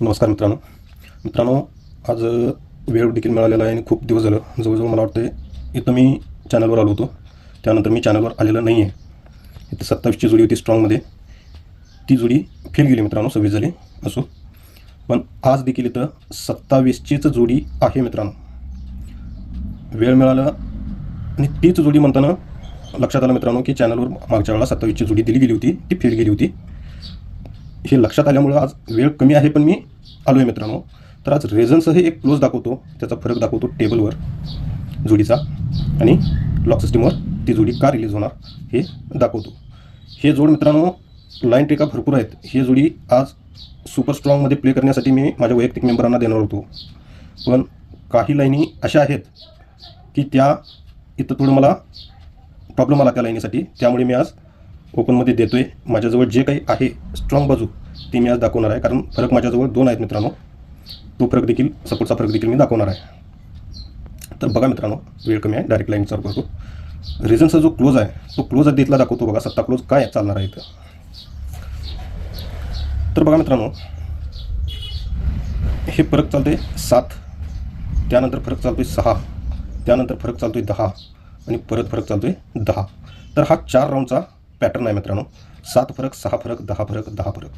नमस्कार मित्रांनो. मित्रांनो आज वेळ देखील मिळालेला आहे आणि खूप दिवस झालं. जवळजवळ मला वाटतं इथं मी चॅनलवर आलो होतो. त्यानंतर मी चॅनलवर आलेलं नाही आहे इथं सत्तावीसची जोडी होती स्ट्रॉंगमध्ये ती जोडी फेल गेली मित्रांनो सव्वीस झाली असो. पण आज देखील इथं सत्तावीसचीच जोडी आहे मित्रांनो. वेळ मिळाला आणि तीच जोडी म्हणताना लक्षात आलं मित्रांनो की चॅनलवर मागच्या वेळेला सत्तावीसची जोडी दिली गेली होती. ती फेल गेली होती. हे लक्षात आल्यामुळं आज वेळ कमी आहे पण मी आलो आहे मित्रांनो. तर आज रेझन्सही एक क्लोज दाखवतो. त्याचा फरक दाखवतो टेबलवर जोडीचा आणि लॉक सिस्टीमवर ती जोडी का रिलीज होणार हे दाखवतो. हे जोड मित्रांनो लाईन टेका भरपूर आहेत. हे जोडी आज सुपर स्ट्रॉंगमध्ये प्ले करण्यासाठी मी माझ्या वैयक्तिक मेंबरांना देणार होतो. पण काही लाईनी अशा आहेत की त्या इथं थोडं मला प्रॉब्लेम आला त्या लाईनीसाठी. त्यामुळे मी आज ओपनमध्ये आहे माझ्याजवळ जे काही आहे स्ट्रॉंग बाजू ती मी आज दाखवणार आहे. कारण फरक माझ्याजवळ दोन आहेत मित्रांनो. तो फरक देखील सपोर्टचा फरक देखील मी दाखवणार आहे. तर बघा मित्रांनो वेळ कमी आहे. डायरेक्ट लाईनचा करतो रिझनचा जो क्लोज आहे तो क्लोज देतला दाखवतो बघा. सत्ता क्लोज काय चालणार आहे इथं. तर बघा मित्रांनो हे फरक चालते सात. त्यानंतर फरक चालतोय सहा. त्यानंतर फरक चालतोय दहा. आणि परत फरक चालतोय दहा. तर हा चार राऊंडचा पॅटर्न आहे मित्रांनो. सात फरक सहा फरक दहा फरक दहा फरक.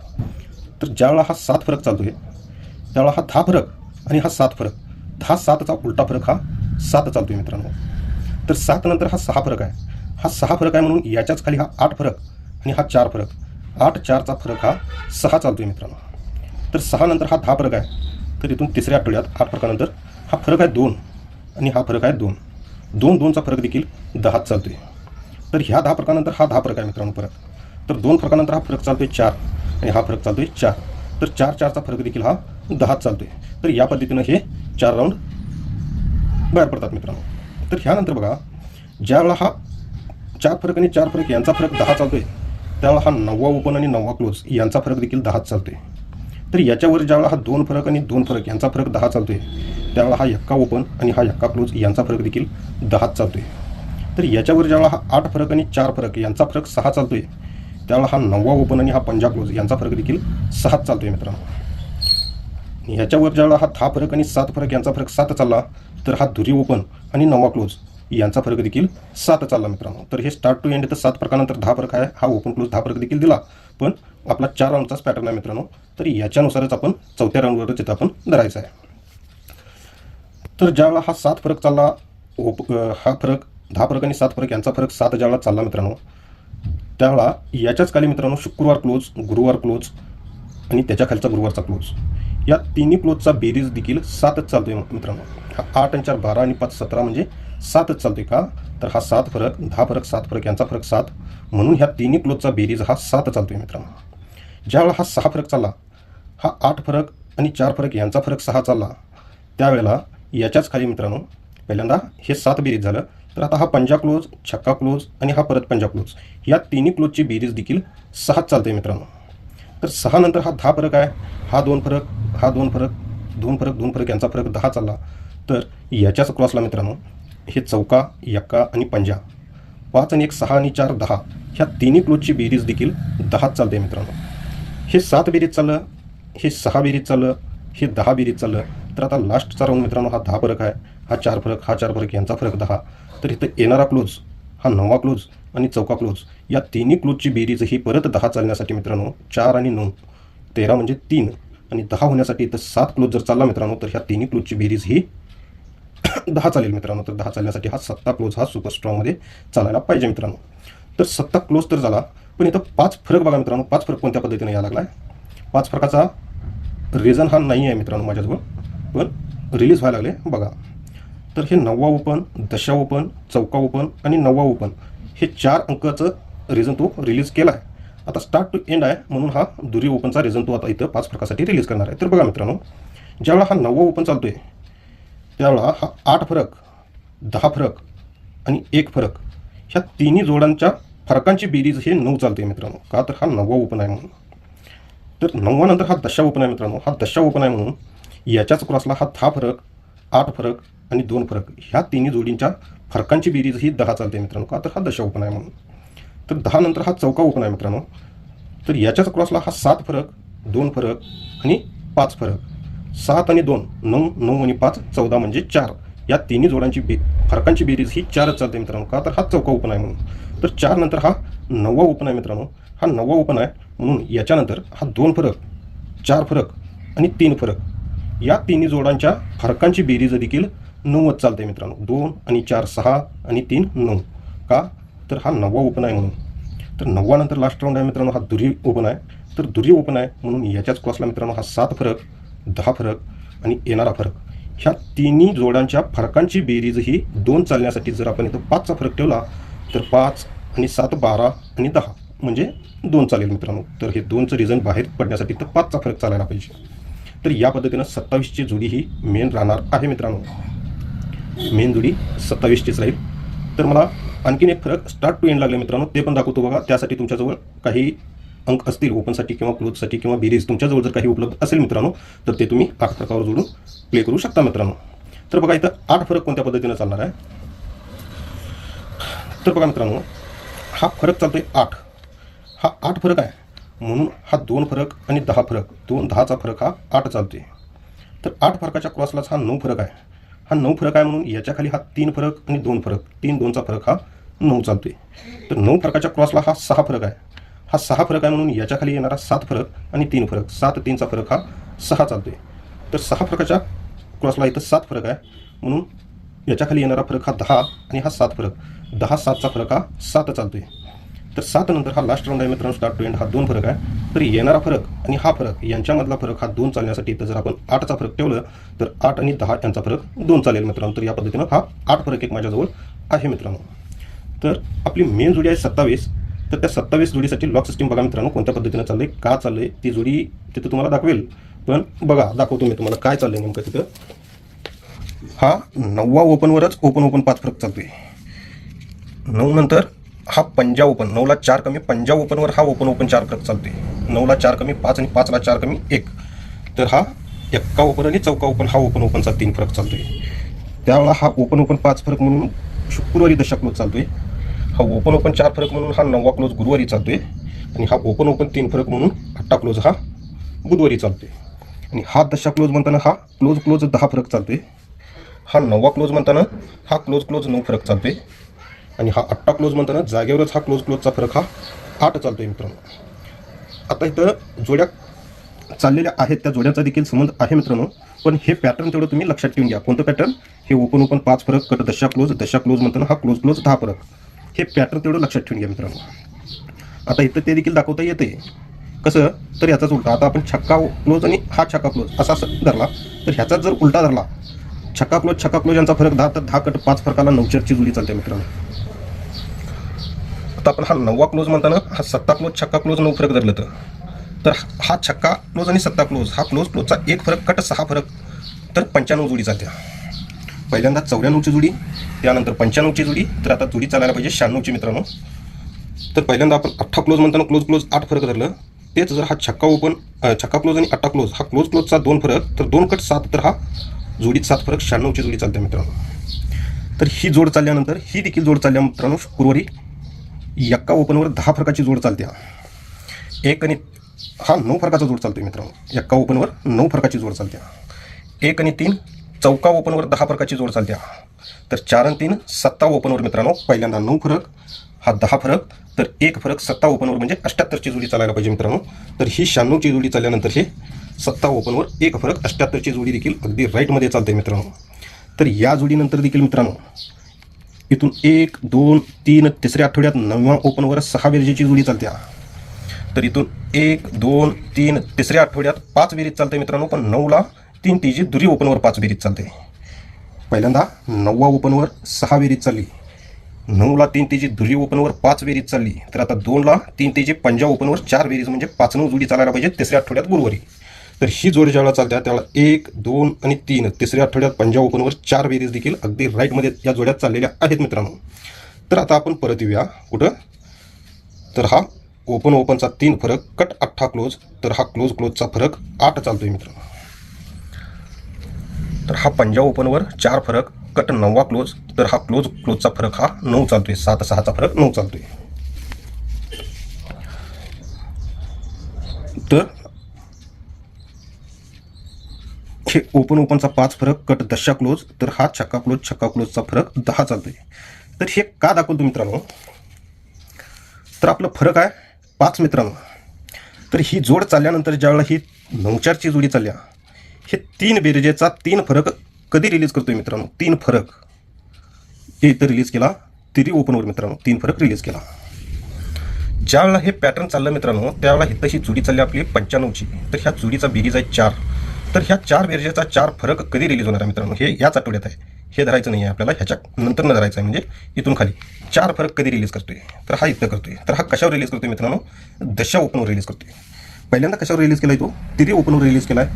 तर ज्यावेळा हा सात फरक चालतो आहे त्यावेळा हा दहा फरक आणि हा सात फरक दहा सातचा उलटा फरक हा सात चालतो आहे मित्रांनो. तर सात नंतर हा सहा फरक आहे. हा सहा फरक आहे म्हणून याच्याच खाली हा आठ फरक आणि हा चार फरक. आठ चारचा फरक हा सहा चालतो आहे मित्रांनो. तर सहा नंतर हा दहा फरक आहे. तर इथून तिसऱ्या आठवड्यात आठ फरकानंतर हा फरक आहे दोन आणि हा फरक आहे दोन. दोन दोनचा फरक देखील दहाच आहे तर ह्या दहा फरकानंतर हा दहा फरक आहे मित्रांनो परत. तर दोन फरकानंतर हा फरक चालतोय चार आणि हा फरक चालतोय चार. तर चार चारचा फरक देखील हा दहाच चालतोय. तर या पद्धतीनं हे चार राऊंड बाहेर पडतात मित्रांनो. तर ह्यानंतर बघा ज्यावेळा हा चार फरक आणि चार फरक यांचा फरक दहा चालतोय त्यावेळा हा नववा ओपन आणि नववा क्लोज यांचा फरक देखील दहाच चालतोय. तर याच्यावर ज्यावेळा हा दोन फरक आणि दोन फरक यांचा फरक दहा चालतोय त्यावेळा हा एक्का ओपन आणि हा एक्का क्लोज यांचा फरक देखील दहाच चालतोय. तर याच्यावर ज्यावेळा हा आठ फरक आणि चार फरक यांचा फरक सहा चालतोय त्यावेळा हा नववा ओपन आणि हा पंजाब क्लोज यांचा फरक देखील सहाच चालतोय मित्रांनो. ह्याच्यावर ज्यावेळा हा दहा फरक आणि सात फरक यांचा फरक सात चालला तर हा धुरी ओपन आणि नवा क्लोज यांचा फरक देखील सात चालला मित्रांनो. तर हे स्टार्ट टू एंड तर सात फरकानंतर दहा फरक आहे हा ओपन क्लोज दहा फरक देखील दिला. पण आपला चार राऊंडचाच पॅटर्न आहे मित्रांनो तर याच्यानुसारच आपण चौथ्या राऊंडवरच इथं आपण धरायचा आहे. तर ज्यावेळा हा सात फरक चालला ओप हा फरक दहा फरक आणि सात फरक यांचा फरक सात ज्यावेळा चालला मित्रांनो त्यावेळा याच्याच खाली मित्रांनो शुक्रवार क्लोज गुरुवार क्लोज आणि त्याच्या खालचा गुरुवारचा क्लोज या तिन्ही क्लोजचा बेरीज देखील सातच चालतोय मित्रांनो. हा आठ आणि चार बारा आणि पाच सतरा म्हणजे सातच चालतोय का? तर हा सात फरक दहा फरक सात फरक यांचा फरक सात. म्हणून ह्या तिन्ही क्लोजचा बेरीज हा सात चालतोय मित्रांनो. ज्यावेळा हा सहा फरक चालला हा आठ फरक आणि चार फरक यांचा फरक सहा चालला त्यावेळेला याच्याच खाली मित्रांनो पहिल्यांदा हे सात बेरीज झालं. तर आता हा पंजा क्लोज छक्का क्लोज आणि हा परत पंजा क्लोज. या तिन्ही क्लोजची बेरीज देखील सहाच चालते मित्रांनो. तर सहा नंतर हा दहा फरक आहे हा दोन फरक हा दोन फरक दोन फरक दोन फरक यांचा फरक दहा चालला. तर याच्याच क्रॉसला मित्रांनो हे चौका यक्का आणि पंजा. पाच आणि एक सहा आणि चार दहा. ह्या तिन्ही क्लोजची बेरीज देखील दहाच चालते मित्रांनो. हे सात बेरीज चाललं हे सहा बेरीज चाललं हे दहा बेरीज चाललं. तर आता लास्टचा राऊंड मित्रांनो हा दहा फरक आहे हा चार फरक हा चार फरक यांचा फरक दहा. तर इथं येणारा क्लोज हा नवा क्लोज आणि चौका क्लोज या तिन्ही क्लोजची बेरीज ही परत दहा चालण्यासाठी मित्रांनो चार आणि नऊ तेरा म्हणजे तीन आणि दहा होण्यासाठी इथं सात क्लोज जर चालला मित्रांनो तर ह्या तिन्ही क्लोजची बेरीज ही दहा चालेल मित्रांनो. तर दहा चालण्यासाठी हा सत्ता क्लोज हा सुपर स्ट्रॉंगमध्ये चालायला पाहिजे मित्रांनो. तर सत्ता क्लोज तर झाला पण इथं पाच फरक बघा मित्रांनो पाच फरक कोणत्या पद्धतीने यायला लागला आहे पाच फरकाचा रिझन हा नाही आहे मित्रांनो माझ्याजवळ पण रिलीज व्हायला लागले. बघा तर हे नववा ओपन दशा ओपन चौका ओपन आणि नववा ओपन हे चार अंकाचं रिझन तो रिलीज केला आहे. आता स्टार्ट टू एंड आहे म्हणून हा दुरी ओपनचा रिझन तो आता इथं पाच फरकासाठी रिलीज करणार आहे. तर बघा मित्रांनो ज्यावेळा हा नववा ओपन चालतोय त्यावेळा हा आठ फरक दहा फरक आणि एक फरक ह्या तिन्ही जोडांच्या फरकांची बेरीज हे नऊ चालते मित्रांनो. का तर हा नववा ओपन आहे म्हणून. तर नव्वानंतर हा दशा ओपन आहे मित्रांनो. हा दशा ओपन आहे म्हणून याच्याच क्रॉसला हा दहा फरक आठ फरक आणि दोन फरक. ह्या तिन्ही जोडींच्या फरकांची बेरीज ही दहा चालते मित्रांनो. का तर हा दशा ओपन आहे म्हणून. तर दहा नंतर हा चौका ओपन आहे मित्रांनो. तर याच्याच क्रॉसला हा सात फरक दोन फरक आणि पाच फरक. सात आणि दोन नऊ नऊ आणि पाच चौदा म्हणजे चार. या तिन्ही जोडांची बे फरकांची बेरीज ही चारच चालते मित्रांनो. का तर हा चौका ओपन आहे म्हणून. तर चार नंतर हा नववा ओपन आहे मित्रांनो. हा नववा ओपन आहे म्हणून याच्यानंतर हा दोन फरक चार फरक आणि तीन फरक. या तिन्ही जोडांच्या फरकांची बेरीज देखील नव्वद चालते मित्रांनो. दोन आणि चार सहा आणि तीन नऊ. का? तर हा नववा ओपन आहे म्हणून. तर नव्वानंतर लास्ट राऊंड आहे मित्रांनो हा दुरी ओपन आहे. तर दुरी ओपन आहे म्हणून याच्याच क्रॉसला मित्रांनो हा सात फरक दहा फरक आणि येणारा फरक. ह्या तिन्ही जोडांच्या फरकांची बेरीज ही दोन चालण्यासाठी जर आपण इथं पाचचा फरक ठेवला तर पाच आणि सात बारा आणि दहा. म्हणजे दोन चालेल मित्रांनो. तर हे दोनचं रिझन बाहेर पडण्यासाठी तर पाचचा फरक चालायला पाहिजे. तर या पद्धतीनं सत्तावीसची जोडी ही मेन राहणार आहे मित्रांनो. मेन जोडी सत्तावीसचीच राहील. तर मला आणखीन एक फरक स्टार्ट टू एंड लागले मित्रांनो ते पण दाखवतो बघा. त्यासाठी तुमच्याजवळ काही अंक असतील ओपनसाठी किंवा क्लोजसाठी किंवा बेरीज तुमच्याजवळ जर काही उपलब्ध असेल मित्रांनो तर ते तुम्ही आठ फरकावर जोडून प्ले करू शकता मित्रांनो. तर बघा इथं आठ फरक कोणत्या पद्धतीनं चालणार आहे? तर बघा मित्रांनो हा फरक चालतोय आठ. हा आठ फरक आहे. म्हणून हा दोन फरक आणि दहा फरक दोन दहाचा फरक हा आठ चालतोय. तर आठ फरकाच्या क्रॉसलाच हा नऊ फरक आहे. हा नऊ फरक आहे म्हणून याच्याखाली हा तीन फरक आणि दोन फरक. तीन दोनचा फरक हा नऊ चालतोय. तर नऊ फरकाच्या क्रॉसला हा सहा फरक आहे. हा सहा फरक आहे म्हणून याच्याखाली येणारा सात फरक आणि तीन फरक. सात तीनचा फरक हा सहा चालतोय. तर सहा फरकाच्या क्रॉसला इथं सात फरक आहे म्हणून याच्याखाली येणारा फरक हा दहा आणि हा सात फरक. दहा सातचा फरक हा सात चालतोय. तर सात नंतर हा लास्ट राऊंड आहे मित्रांनो स्टार्ट टू एंड हा दोन फरक आहे. तर येणारा फरक आणि हा फरक यांच्यामधला फरक हा दोन चालण्यासाठी तर जर आपण आठचा फरक ठेवलं तर आठ आणि दहा यांचा फरक दोन चालेल मित्रांनो. तर या पद्धतीनं हा आठ फरक एक माझ्याजवळ आहे मित्रांनो. तर आपली मेन जोडी आहे सत्तावीस. तर त्या सत्तावीस जोडीसाठी लॉक सिस्टीम बघा मित्रांनो कोणत्या पद्धतीनं चाललं आहे का चाललंय ती जोडी तिथं तुम्हाला दाखवेल. पण बघा दाखवतो मी तुम्हाला काय चाललंय नेमकं तिथं. हा नववा ओपनवरच ओपन ओपन पाच फरक चालतोय. नऊ नंतर हा पंजा ओपन नऊला चार कमी पंजा ओपनवर हा ओपन ओपन चार फरक चालते नऊला चार कमी पाच आणि पाचला चार कमी एक. तर हा एक्का ओपन आणि चौका ओपन हा ओपन ओपनचा तीन फरक चालतोय. त्यावेळा हा ओपन ओपन पाच फरक म्हणून शुक्रवारी दशा क्लोज चालतोय. हा ओपन ओपन चार फरक म्हणून हा नववा क्लोज गुरुवारी चालतोय. आणि हा ओपन ओपन तीन फरक म्हणून आठा क्लोज हा बुधवारी चालतोय. आणि हा दशा क्लोज म्हणताना हा क्लोज क्लोज दहा फरक चालतोय. हा नववा क्लोज म्हणताना हा क्लोज क्लोज नऊ फरक चालतोय. आणि हा अट्टा क्लोज म्हणताना जागेवरच हा क्लोज क्लोजचा फरक हा आठ आहे मित्रांनो. आता इथं जोड्या चाललेल्या आहेत त्या जोड्याचा देखील संबंध आहे मित्रांनो. पण हे पॅटर्न तेवढं तुम्ही लक्षात ठेवून घ्या. कोणतं पॅटर्न हे ओपन ओपन पाच फरक कट दशा क्लोज दशा क्लोज म्हणताना हा क्लोज क्लोज दहा फरक. हे पॅटर्न तेवढं लक्षात ठेवून घ्या मित्रांनो. आता इथं ते देखील दाखवता येते कसं? तर याचाच उलटा. आता आपण छक्का क्लोज आणि हा छक्का क्लोज असा धरला. तर ह्याचाच जर उलटा धरला छक्का क्लोज छक्का क्लोज यांचा फरक दहा तर दहा कट पाच फरकाला नऊचरची जुडी चालते मित्रांनो. आता आपण हा नववा क्लोज म्हणताना हा सत्ता क्लोज छक्का क्लोज नऊ फरक धरलं तर. तर हा छक्का क्लोज आणि सत्ता क्लोज हा क्लोज क्लोजचा एक फरक कट सहा फरक तर पंच्याण्णव जोडी चालत्या. पहिल्यांदा चौऱ्याण्णवची जोडी त्यानंतर पंच्याण्णवची जोडी तर आता जोडी चालायला पाहिजे शहाण्णवची मित्रांनो. तर पहिल्यांदा आपण अठ्ठा क्लोज म्हणताना क्लोज क्लोज आठ फरक धरलं. तेच जर हा छक्का ओपन छक्का क्लोज आणि अठ्ठा क्लोज हा क्लोज क्लोजचा दोन फरक तर दोन कट सात तर हा जोडीत सात फरक शहाण्णवची जोडी चालते मित्रांनो. तर ही जोड चालल्यानंतर ही देखील जोड चालल्या मित्रांनो गुरुवारी एक्का ओपनवर दहा फरकाची जोड चालते एक आणि हा नऊ फरकाचा जोड चालतो मित्रांनो. एक्का ओपनवर नऊ फरकाची जोड चालते एक आणि तीन चौका ओपनवर दहा फरकाची जोड चालते तर चार आणि तीन सत्ता ओपनवर मित्रांनो पहिल्यांदा नऊ फरक हा दहा फरक तर एक फरक सत्ता ओपनवर म्हणजे अष्ट्याहत्तरची जोडी चालायला पाहिजे मित्रांनो. तर ही शहाण्णवची जोडी चालल्यानंतर हे सत्ता ओपनवर एक फरक अष्ट्याहत्तरची जोडी देखील अगदी राईटमध्ये चालते मित्रांनो. तर या जोडीनंतर देखील मित्रांनो इथून एक दोन तीन तिसऱ्या आठवड्यात नवव्या ओपनवर सहा बेरजेची जोडी चालते तर इथून एक दोन तीन तिसऱ्या आठवड्यात पाच बेरीज चालते मित्रांनो पण नऊला तीन तीजी दुरी ओपनवर पाच बेरीज चालते. पहिल्यांदा नववा ओपनवर सहा बेरीज चालली. नऊला तीन तेजी दुरी ओपनवर पाच बेरीज चालली. तर आता दोनला तीन तेजी पंजा ओपनवर चार बेरीज म्हणजे पाच नऊ जुडी चालायला पाहिजे तिसऱ्या आठवड्यात गुरुवारी. तर ही जोडी ज्यावेळेला चालते त्यावेळेला एक दोन आणि तीन तिसऱ्या आठवड्यात पंजाब ओपनवर चार बेरीज देखील अगदी राईटमध्ये या जोड्यात चाललेल्या आहेत मित्रांनो. तर आता आपण परत येऊया कुठं? तर हा ओपन ओपनचा तीन फरक कट अठ्ठा क्लोज तर हा क्लोज क्लोजचा फरक आठ चालतोय मित्रांनो. तर हा पंजाब ओपनवर चार फरक कट नववा क्लोज तर हा क्लोज क्लोजचा फरक हा नऊ चालतोय सात सहाचा फरक नऊ चालतोय तर हे ओपन ओपनचा पाच फरक कट दशा क्लोज तर हा छक्का क्लोज छक्का क्लोजचा फरक दहा चालतोय. तर हे का दाखवतो मित्रांनो? तर आपलं फरक आहे पाच मित्रांनो. तर ही जोड चालल्यानंतर ज्यावेळेला ही नऊचारची जोडी चालल्या हे तीन बेरजेचा तीन फरक कधी रिलीज करतोय मित्रांनो? तीन फरक. हे इथं रिलीज केला तिरी ओपनवर मित्रांनो तीन फरक रिलीज केला. ज्यावेळेला हे पॅटर्न चाललं मित्रांनो त्यावेळेला ही तशी जुडी चालली आपली पंच्याण्णवची. तर ह्या जुडीचा बेरीज आहे चार. तर ह्या चार बेरजेचा चार फरक कधी रिलीज होणार आहे मित्रांनो? हे याच आठवड्यात आहे. हे धरायचं नाही आहे आपल्याला. ह्याच्या नंतर न धरायचं आहे म्हणजे इथून खाली. चार फरक कधी रिलीज करतोय? तर हा इथं करतोय. तर हा कशावर रिलीज करतोय मित्रांनो? दशा ओपनवर रिलीज करतोय. पहिल्यांदा कशावर रिलीज केलाय तो? तिरी ओपनवर रिलीज केलाय.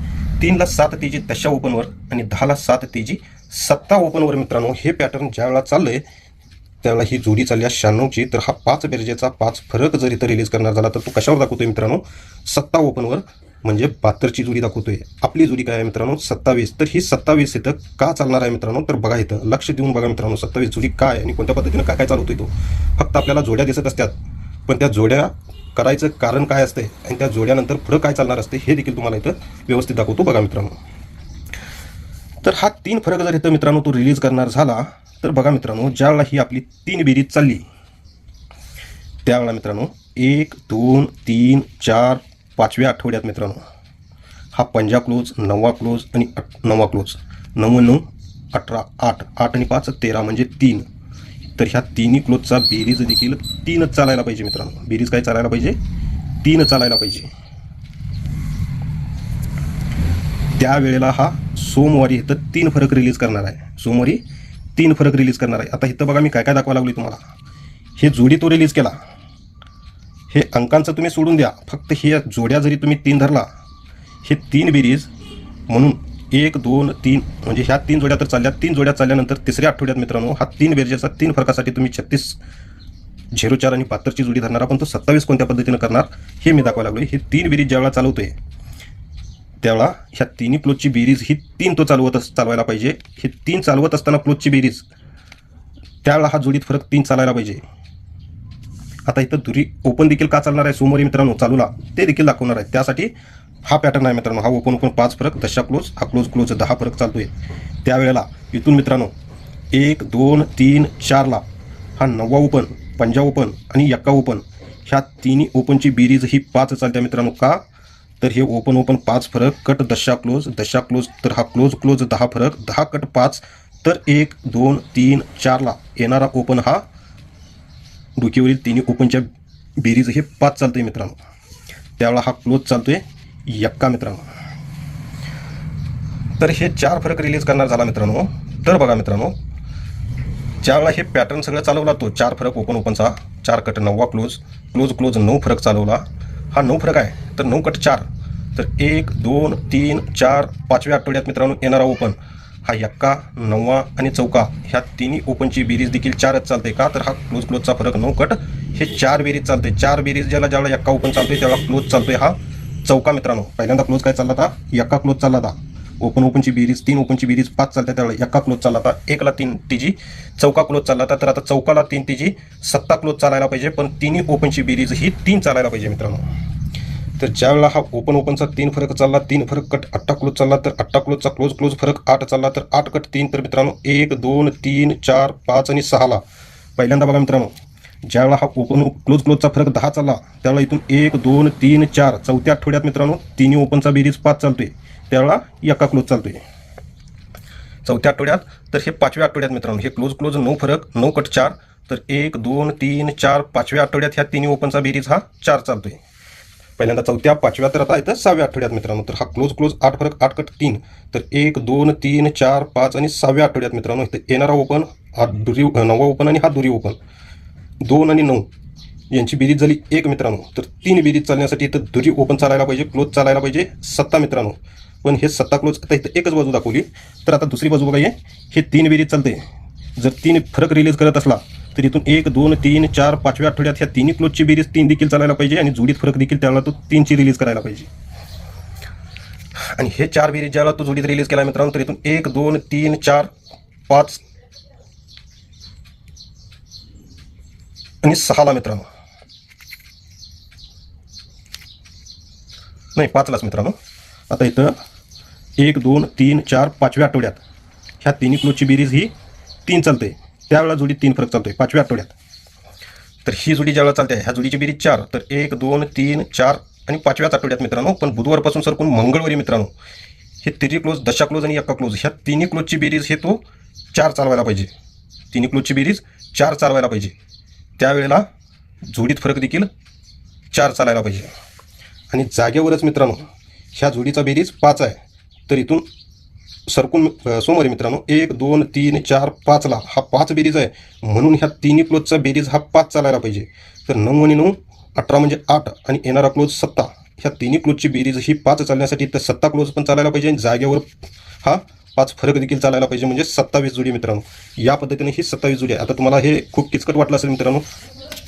तीनला सात तेजी दशा ओपनवर आणि दहाला सात तेजी सत्ता ओपनवर मित्रांनो हे पॅटर्न ज्या वेळा चाललंय त्यावेळेला ही जोडी चालली आहे शहाण्णवची. तर हा पाच बेरजेचा पाच फरक जर इथं रिलीज करणार झाला तर तो कशावर दाखवतोय मित्रांनो? सत्ता ओपनवर म्हणजे बहात्तरची जोडी दाखवतोय. आपली जोडी काय आहे मित्रांनो? सत्तावीस. तर ही सत्तावीस इथं का चालणार आहे मित्रांनो? तर बघा इथं लक्ष देऊन बघा मित्रांनो सत्तावीस जोडी काय आणि कोणत्या पद्धतीनं काय काय चालवतोय तो. फक्त आपल्याला जोड्या दिसत असतात. पण त्या जोड्या करायचं कारण काय असते आणि त्या जोड्यानंतर पुढं काय चालणार असते हे देखील तुम्हाला इथं व्यवस्थित दाखवतो बघा मित्रांनो. तर हा तीन फरक जर इथं मित्रांनो तो रिलीज करणार झाला तर बघा मित्रांनो ज्यावेळा ही आपली तीन बेरीज चालली त्यावेळा मित्रांनो एक दोन तीन चार पाचव्या आठवड्यात मित्रांनो हा पंजा क्लोज नववा क्लोज आणि अठ- नववा क्लोज. नऊ नऊ अठरा आठ आठ आणि पाच तेरा म्हणजे तीन. तर ह्या तिन्ही क्लोजचा बेरीज देखील तीनच चालायला पाहिजे मित्रांनो. बेरीज काय चालायला पाहिजे? तीन चालायला पाहिजे. त्यावेळेला हा सोमवारी इथं तीन फरक रिलीज करणार आहे. सोमवारी तीन फरक रिलीज करणार आहे. आता इथं बघा मी काय काय दाखवा लागली तुम्हाला. हे जोडी तो रिलीज केला. हे अंकांचं तुम्ही सोडून द्या. फक्त हे जोड्या जरी तुम्ही तीन धरला हे तीन बेरीज म्हणून एक दोन तीन म्हणजे ह्या तीन जोड्या तर चालल्या तीन जोड्या चालल्यानंतर तिसऱ्या आठवड्यात मित्रांनो हा तीन बेरजेचा तीन फरकासाठी तुम्ही छत्तीस झिरो चार आणि बहात्तरची जोडी धरणार. पण तो सत्तावीस कोणत्या पद्धतीनं करणार हे मी दाखवा लागलो हे तीन बेरीज ज्यावेळा चालवतोय त्यावेळा ह्या तिन्ही प्लोजची बेरीज ही तीन तो चालवत अस- चालवायला पाहिजे. हे तीन चालवत असताना प्लोजची बेरीज त्यावेळा हा जोडीत फरक तीन चालायला पाहिजे. आता इथं दुरी ओपन देखील का चालणार आहे? सोमवारी मित्रांनो चालूला. ते देखील दाखवणार आहे. त्यासाठी हा पॅटर्न आहे मित्रांनो. हा ओपन ओपन पाच फरक दशा क्लोज हा क्लोज क्लोज दहा फरक चालतोय. त्यावेळेला इथून मित्रांनो एक दोन तीन चारला हा नववा ओपन पंजा ओपन आणि यक्का ओपन ह्या तिन्ही ओपनची बिरीज ही पाच चालते मित्रांनो का? तर हे ओपन ओपन पाच फरक कट दशा क्लोज दशा क्लोज तर हा क्लोज क्लोज दहा फरक दहा कट पाच तर एक दोन तीन चारला येणारा ओपन हा डोकीवरील तिन्ही ओपनच्या बेरीज हे पाच चालतंय मित्रांनो. त्यावेळा हा क्लोज चालतो आहे यक्का मित्रांनो. तर हे चार फरक रिलीज करणार झाला मित्रांनो. तर बघा मित्रांनो ज्यावेळा हे पॅटर्न सगळं चालवला तो चार फरक ओपन ओपनचा चार कट नववा क्लोज क्लोज क्लोज नऊ फरक चालवला. हा नऊ फरक आहे तर नऊ कट चार. तर एक दोन तीन चार पाचव्या आठवड्यात मित्रांनो येणारा ओपन हा यक्का नववा आणि चौका ह्या तिन्ही ओपनची बेरीज देखील चारच चालते का? तर हा क्लोज क्लोजचा फरक नऊ कट. हे चार बेरीज चालते चार बेरीज ज्याला ज्याला यक्का ओपन चालतोय त्याला क्लोज चालतोय हा चौका मित्रांनो. पहिल्यांदा क्लोज काय चालला होता? यक्का क्लोज चालला होता. ओपन ओपनची बेरीज तीन ओपनची बेरीज पाच चालते त्यावेळेला यक्का क्लोज चालला होता. एकला तीन तिजी चौका क्लोज चालला होता. तर आता चौकाला तीन तिजी सत्ता क्लोज चालायला पाहिजे. पण तिन्ही ओपनची बेरीज ही तीन चालायला पाहिजे मित्रांनो. तर ज्यावेळेला हा ओपन ओपनचा तीन फरक चालला तीन फरक कट अट्टा क्लोज चालला तर अट्टा क्लोजचा क्लोज क्लोज फरक आठ चालला तर आठ कट तीन. तर मित्रांनो एक दोन तीन चार पाच आणि सहाला पहिल्यांदा बघा मित्रांनो ज्यावेळेला हा ओपन क्लोज क्लोजचा फरक दहा चालला त्यावेळेला इथून एक दोन तीन चार चौथ्या आठवड्यात मित्रांनो तिन्ही ओपनचा बेरीज पाच चालतोय. त्यावेळेला एका क्लोज चालतोय. चौथ्या आठवड्यात तर हे पाचव्या आठवड्यात मित्रांनो हे क्लोज क्लोज नऊ फरक नऊ कट चार तर एक दोन तीन चार पाचव्या आठवड्यात ह्या तिन्ही ओपनचा बेरीज हा चार चालतोय. पहिल्यांदा चौथ्या पाचव्या तर आता इथं सहाव्या आठवड्यात मित्रांनो तर हा क्लोज क्लोज आठ फरक आठ कट तीन. तर एक दोन तीन चार पाच आणि सहाव्या आठवड्यात मित्रांनो इथं येणारा ओपन हा दुरी नववा ओपन आणि हा दुरी ओपन दोन आणि नऊ यांची बेरीज झाली एक मित्रांनो. तर तीन बेरीज चालण्यासाठी इथं दुरी ओपन चालायला पाहिजे क्लोज चालायला पाहिजे सत्ता मित्रांनो. पण हे सत्ता क्लोज आता इथं एकच बाजू दाखवली. तर आता दुसरी बाजू बघा हे हे तीन बेरीज चालते जर तीन फरक रिलीज करत असला तर इथून एक दोन तीन चार पाचव्या आठवड्यात ह्या तिन्ही क्लोजची बेरीज तीन देखील चालायला पाहिजे आणि जोडीत फरक देखील त्याला तो तीनची रिलीज करायला पाहिजे. आणि हे चार बेरीज ज्याला तो जोडीत रिलीज केला मित्रांनो तर इथून एक दोन तीन चार पाच आणि सहाला मित्रांनो. नाही पाचलाच मित्रांनो. आता इथं एक दोन तीन चार पाचव्या आठवड्यात ह्या तिन्ही क्लोजची बेरीज ही तीन चालते. त्यावेळेला जोडी तीन फरक चालतोय पाचव्या आठवड्यात. तर ही जोडी ज्यावेळेला चालते ह्या जोडीची बेरीज चार तर एक दोन तीन चार आणि पाचव्याच आठवड्यात मित्रांनो पण बुधवारपासून सरकून मंगळवारी मित्रांनो हे तिरी क्लोज दशा क्लोज आणि एका क्लोज ह्या तिन्ही क्लोजची बेरीज हे तो चार चालवायला पाहिजे. तिन्ही क्लोजची बेरीज चार चालवायला पाहिजे. त्यावेळेला जोडीत फरक देखील चार चालायला पाहिजे. आणि जागेवरच मित्रांनो ह्या जोडीचा बेरीज पाच आहे. तर इथून सरकून सोमवारी मित्रांनो एक दोन तीन चार पाचला हा पाच बेरीज आहे. म्हणून ह्या तिन्ही क्लोजचा बेरीज हा पाच चालायला पाहिजे. तर नऊ आणि नऊ अठरा म्हणजे आठ आणि येणारा क्लोज सत्ता. ह्या तिन्ही क्लोजची बेरीज ही पाच चालण्यासाठी तर सत्ता क्लोज पण चालायला पाहिजे आणि जागेवर हा पाच फरक देखील चालायला पाहिजे म्हणजे सत्तावीस जोडी मित्रांनो. या पद्धतीने ही सत्तावीस जोडी आहे. आता तुम्हाला हे खूप किचकट वाटलं असेल मित्रांनो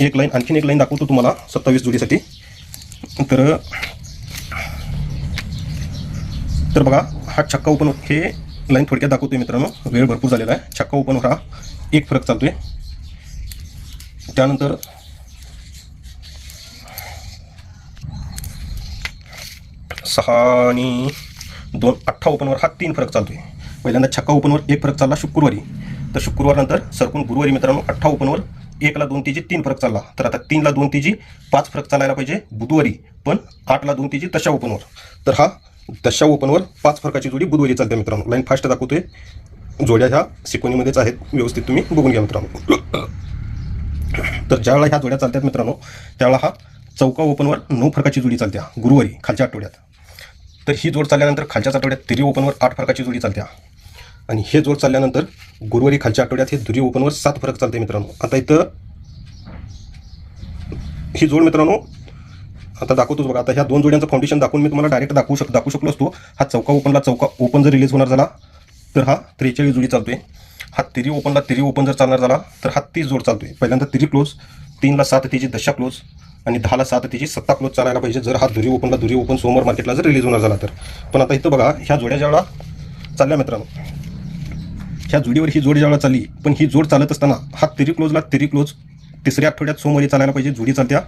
एक लाईन आणखीन एक लाईन दाखवतो तुम्हाला सत्तावीस जोडीसाठी. तर तर बघा हा छक्का ओपन हो- हे लाईन थोडक्यात दाखवतोय मित्रांनो. वेळ भरपूर झालेला आहे. छक्का ओपनवर हो- हा एक फरक चालतोय. त्यानंतर सहा आणि दोन अठ्ठा ओपनवर हा तीन फरक चालतोय. पहिल्यांदा छक्का ओपनवर एक फरक चालला शुक्रवारी. तर शुक्रवार नंतर सरकून गुरुवारी मित्रांनो अठ्ठा ओपनवर एकला दोन तिची तीन फरक चालला. तर आता तीनला दोन तिची पाच फरक चालायला पाहिजे बुधवारी. पण आठला दोन तिची दशा ओपनवर तर हा दशा ओपनवर पाच फरकाची जोडी बुधवारी चालते मित्रांनो. लाईन फास्ट दाखवतोय. जोड्या ह्या सिकोनीमध्येच आहेत. व्यवस्थित तुम्ही बघून घ्या मित्रांनो. तर ज्यावेळेला ह्या जोड्या चालतात मित्रांनो त्यावेळा हा चौका ओपनवर नऊ फरकाची जोडी चालत्या. गुरुवारी खालच्या आठवड्यात. तर ही जोड चालल्यानंतर खालच्याच आठवड्यात तिरी ओपनवर आठ फरकाची जोडी चालत्या. आणि हे जोड चालल्यानंतर गुरुवारी खालच्या आठवड्यात हे दुरी ओपनवर सात फरक चालते मित्रांनो. आता इथं ही जोड मित्रांनो आता दाखवतोच बघा आता ह्या दोन जोड्यांचं फाउंडेशन दाखवून मी तुम्हाला डायरेक्ट दाखवू शक दाखवू शकलो असतो. हा चौका ओपनला चौका ओपन जर रिलीज होणार झाला तर हा त्रेचाळीस जोडी चालतोय. हा तिरी ओपनला तिरी ओपन जर चालणार झाला तर हा तीस जोड चालतोय. पहिल्यांदा तिरी क्लोज तीनला सात तिची दशा क्लोज आणि दहाला सात तिची सत्ता क्लोज चालायला पाहिजे. जर हा दुरी ओपनला दुरी ओपन सोमवार मार्केटला जर रिलीज होणार झाला तर. पण आता इथं बघा ह्या जोड्या ज्यावेळा चालल्या मित्रांनो ह्या जोडीवर ही जोड ज्यावेळा चालली पण ही जोड चालत असताना हा तिरी क्लोजला तिरी क्लोज तिसऱ्या आठवड्यात सोमवारी चालायला पाहिजे. जोडी चालत्या.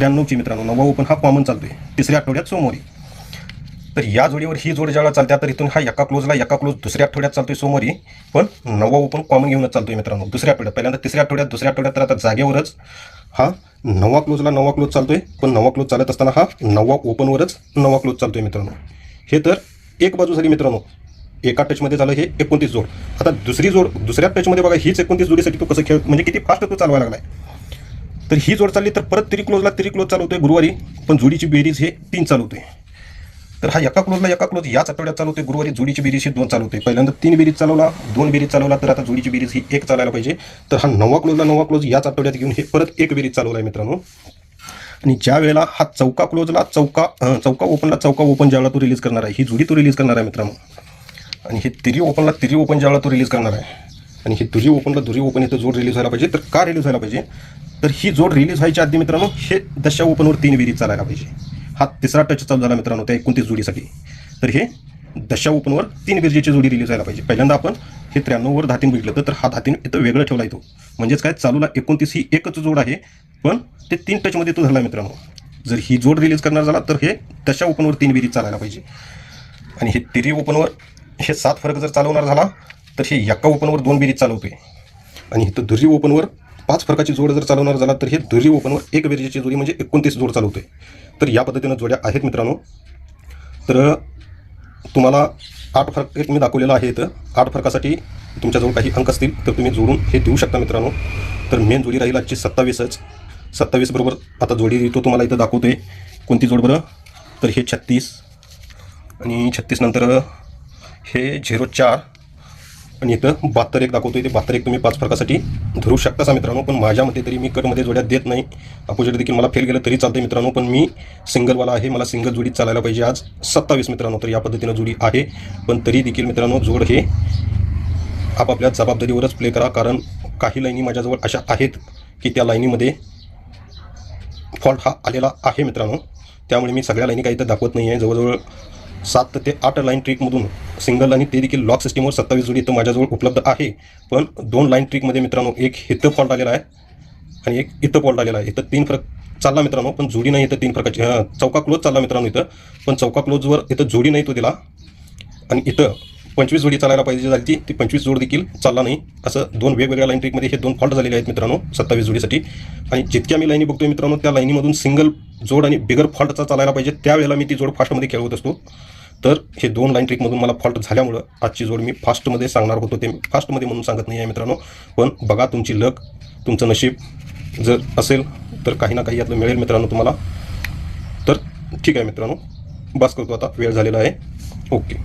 त्र्याण्णवची मित्रांनो नवा ओपन हा कॉमन चालतोय. तिसऱ्या आठवड्यात सोमवारी. तर या जोडीवर ही जोड ज्याला चालत्या तर इथून हा एका क्लोजला एका क्लोज दुसऱ्या आठवड्यात चालतोय सोमवारी. पण नवा ओपन कॉमन घेऊनच चालतोय मित्रांनो दुसऱ्या आठवड्यात. पहिल्यांदा तिसऱ्या आठवड्यात दुसऱ्या आठवड्यात तर आता जागेवरच हा नवा क्लोजला नवा क्लोज चालतोय. पण नवा क्लोज चालत असताना हा नवा ओपनवरच नवा क्लोज चालतोय मित्रांनो. हे तर एक बाजू झाली मित्रांनो. एका टचमध्ये झालं हे एकोणतीस जोड. आता दुसरी जोड दुसऱ्या टचमध्ये बघा हीच एकोणतीस जोडीसाठी तो कसं खेळ म्हणजे किती फास्ट तो चालवायला लागलाय. तर ही जोड चालली तर परत तिरी क्लोजला तिरी क्लोज चालवतोय गुरुवारी पण जुडीची बेरीज हे तीन चालवतोय तर हा एका क्लोजला एका क्लोज याच आठवड्यात चालवतोय गुरुवारी जुडीची बेरीज ही दोन चालवतोय पहिल्यांदा तीन बेरीज चालवला दोन बेरीज चालवला तर आता जुडीची बेरीज ही एक चालायला पाहिजे. तर हा नवा क्लोजला नवा क्लोज याच आठवड्यात घेऊन हे परत एक बेरीज चालवला आहे मित्रांनो. आणि ज्या वेळेला हा चौका क्लोजला चौका चौका ओपनला चौका ओपन ज्यावेळेला तो रिलीज करणार आहे ही जुडी तो रिलीज करणार आहे मित्रांनो. आणि हे तिरी ओपनला तिरी ओपन ज्यावेळेला तो रिलीज करणार आहे. आणि हे दुरी ओपनला दुरी ओपन इथं जोड रिलीज व्हायला पाहिजे. तर का रिलीज व्हायला पाहिजे? तर ही जोड रिलीज व्हायच्या आधी मित्रांनो हे दशा ओपनवर तीन विहिरीत चालायला पाहिजे. हा तिसरा टच चालू झाला मित्रांनो त्या एकोणतीस जोडीसाठी. तर हे दशा ओपनवर तीन बेरजेची जोडी रिलीज व्हायला पाहिजे. पहिल्यांदा आपण हे त्र्याण्णववर धातीन बघितलं तर हा धातीन इथं वेगळं ठेवला येतो. म्हणजेच काय चालूला एकोणतीस ही एकच जोड आहे पण ते तीन टचमध्ये तो झाला मित्रांनो. जर ही जोड रिलीज करणार झाला तर हे दशा ओपनवर तीन विहिरीत चालायला पाहिजे. आणि हे तिरी ओपनवर हे सात फरक जर चालवणार झाला तर हे एका ओपनवर दोन विहिरीत चालवतोय. आणि इथं दुरी ओपनवर पाच फरकाची जोड जर चालवणार झाला तर हे दुरी ओपनवर एक बेरीजची जोडी म्हणजे एकोणतीस जोड चालवते तर या पद्धतीनं जोड्या आहेत मित्रांनो. तर तुम्हाला आठ फरक एक मी दाखवलेला आहे तर आठ फरकासाठी तुमच्याजवळ काही अंक असतील तर तुम्ही जोडून हे देऊ शकता मित्रांनो. तर मेन जोडी राहील आजची सत्तावीसच. सत्तावीस बरोबर आता जोडी तो तुम्हाला इथं दाखवते कोणती जोड बरं? तर हे छत्तीस. आणि छत्तीस नंतर हे झिरो चार. आणि इथं बहात्तर एक दाखवतो ते बहात्तर एक तुम्ही पाच फरकासाठी धरू शकता मित्रांनो पण माझ्या मते तरी मी कटमध्ये जोड्या देत नाही. अपोजिट देखील मला फेल गेलं तरी चालते मित्रांनो पण मी सिंगलवाला आहे मला सिंगल जोडीत चालायला पाहिजे आज सत्तावीस मित्रांनो तर या पद्धतीनं जोडी आहे. पण तरी देखील मित्रांनो जोड हे आपापल्या जबाबदारीवरच प्ले करा कारण काही लाईनी माझ्याजवळ अशा आहेत की त्या लाईनीमध्ये फॉल्ट हा आलेला आहे मित्रांनो. त्यामुळे मी सगळ्या लाईनी काही तर दाखवत नाही आहे जवळजवळ सात ते आठ लाईन ट्रिकमधून सिंगल आणि ते देखील लॉक सिस्टीमवर सत्तावीस जोडी इथं माझ्याजवळ उपलब्ध आहे. पण दोन लाईन ट्रिकमध्ये मित्रांनो एक इथं फॉल्ट आलेला आहे आणि एक इथं फॉल्ट आलेला आहे. इथं तीन फरक चालला मित्रांनो पण जोडी नाही इथं तीन प्रकारची. चौका क्लोज चालला मित्रांनो इथं पण चौका क्लोजवर इथं जोडी नाही तो दिला. आणि इथं पंचवीस जोडी चालायला पाहिजे झाली ती ती पंचवीस जोड देखील चालला नाही. असं दोन वेगवेगळ्या लाईन ट्रिकमध्ये हे दोन फॉल्ट झालेले आहेत मित्रांनो सत्तावीस जोडीसाठी. आणि जितक्या मी लाईनी बघतोय मित्रांनो त्या लाईनीमधून सिंगल जोड आणि बिगर फॉल्टचा चालायला पाहिजे. त्यावेळेला मी ती जोड फास्टमध्ये खेळवत असतो. तर हे दोन लाईन ट्रिकमधून मला फॉल्ट झाल्यामुळं आजची जोड मी फास्टमध्ये सांगणार होतो. ते फास्टमध्ये म्हणून सांगत नाही आहे मित्रांनो. पण बघा तुमची लक तुमचं नशीब जर असेल तर काही ना काही यातलं मिळेल मित्रांनो तुम्हाला. तर ठीक आहे मित्रांनो. बस करतो आता. वेळ झालेला आहे. ओके.